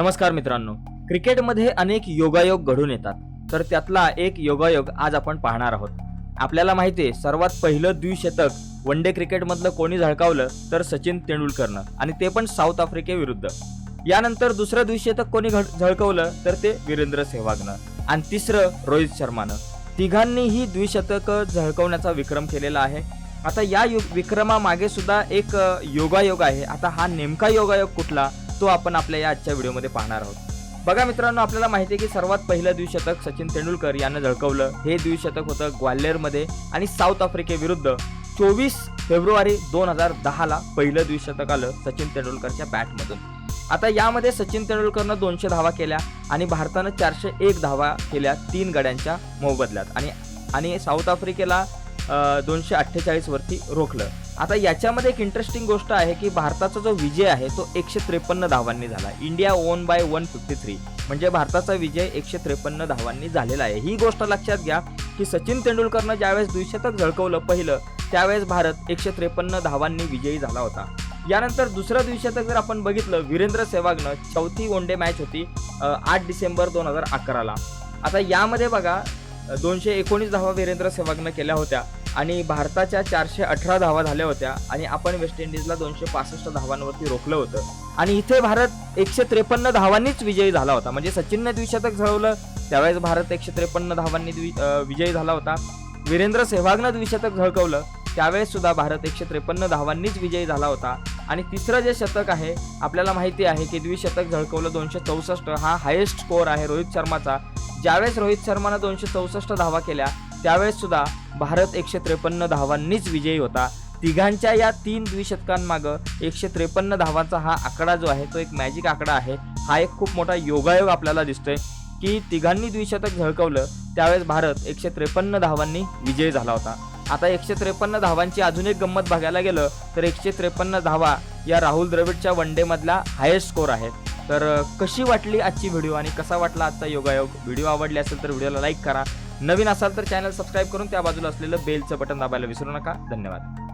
नमस्कार मित्रांनो. क्रिकेटमध्ये अनेक योगायोग घडून येतात. तर त्यातला एक योगायोग आज आपण पाहणार आहोत. आपल्याला माहिती आहे सर्वात पहिलं द्विशतक वन डे क्रिकेटमधलं कोणी झळकावलं तर सचिन तेंडुलकरनं आणि ते पण साऊथ आफ्रिकेविरुद्ध यानंतर दुसरं द्विशतक कोणी झळकवलं तर ते वीरेंद्र सेहवागनं आणि तिसरं रोहित शर्मानं. तिघांनीही द्विशतक झळकवण्याचा विक्रम केलेला आहे. आता या यु विक्रमामागे सुद्धा एक योगायोग आहे. आता हा नेमका योगायोग कुठला? तो आपण आपल्या या आजच्या व्हिडिओमध्ये पाहणार आहोत. बघा मित्रांनो आपल्याला माहिती आहे की सर्वात पहिलं द्विशतक सचिन तेंडुलकर यानं झळकवलं. हे द्विशतक होतं ग्वाल्हेरमध्ये आणि साऊथ आफ्रिकेविरुद्ध चोवीस फेब्रुवारी दोन हजार दहाला पहिलं द्विशतक आलं सचिन तेंडुलकरच्या बॅटमधून. आता यामध्ये सचिन तेंडुलकरनं दोनशे धावा केल्या आणि भारतानं चारशे एक धावा केल्या तीन गड्यांच्या मोबदल्यात. आणि आणि साऊथ आफ्रिकेला दोनशे अठ्ठेचाळीसवरती रोखलं. आता याच्यामध्ये एक इंटरेस्टिंग गोष्ट आहे की भारताचा जो विजय आहे तो एकशे त्रेपन्न धावांनी झाला. India won by one fifty three म्हणजे भारताचा विजय एकशे त्रेपन्न धावांनी झालेला आहे. ही गोष्ट लक्षात घ्या की सचिन तेंडुलकरनं ज्यावेळेस द्विशतक झळकवलं पहिलं त्यावेळेस भारत एकशे त्रेपन्न धावांनी विजयी झाला होता. यानंतर दुसरं द्विशतक जर आपण बघितलं वीरेंद्र सेहवागनं चौथी वन डे मॅच होती आठ डिसेंबर दोन हजार अकराला. आता यामध्ये बघा दोनशे एकोणीस धावा वीरेंद्र सेहवागनं केल्या होत्या आणि भारताच्या चारशे अठरा धावा झाल्या होत्या आणि आपण वेस्ट इंडिजला दोनशे पासष्ट धावांवरती रोखलं होतं. आणि इथे भारत एकशे त्रेपन्न धावांनीच विजयी झाला होता. म्हणजे सचिनने द्विशतक झळवलं त्यावेळेस भारत एकशे त्रेपन्न धावांनी द्वि विजयी झाला होता. वीरेंद्र सेहवागनं द्विशतक झळकवलं त्यावेळेस सुद्धा भारत एकशे त्रेपन्न धावांनीच विजयी झाला होता. आणि तिसरं जे शतक आहे आपल्याला माहिती आहे की द्विशतक झळकवलं दोनशे चौसष्ट हा हायेस्ट स्कोअर आहे रोहित शर्माचा. ज्यावेळेस रोहित शर्मानं दोनशे चौसष्ट धावा केल्या त्यावेळेस सुद्धा भारत एकशे त्रेपन्न धावांनीच विजयी होता. तिघांच्या या तीन द्विशतकांमागं एकशे त्रेपन्न धावांचा हा आकडा जो आहे तो एक मॅजिक आकडा आहे. हा एक खूप मोठा योगायोग आपल्याला दिसतोय की तिघांनी द्विशतक झळकवलं त्यावेळेस भारत एकशे त्रेपन्न धावांनी विजयी झाला होता. आता एकशे त्रेपन्न धावांची अजून एक गंमत बघायला गेलं तर एकशे त्रेपन्न धावा या राहुल द्रविडच्या वन मधला हायेस्ट स्कोर आहे तर कशी वाटली आजची व्हिडिओ आणि कसा वाटला आजचा योगायोग? व्हिडिओ आवडली असेल तर व्हिडिओला लाईक करा. नवीन असाल तर चॅनल सबस्क्राईब करून त्या बाजूला असलेलं बेलचं बटन दाबायला विसरू नका. धन्यवाद.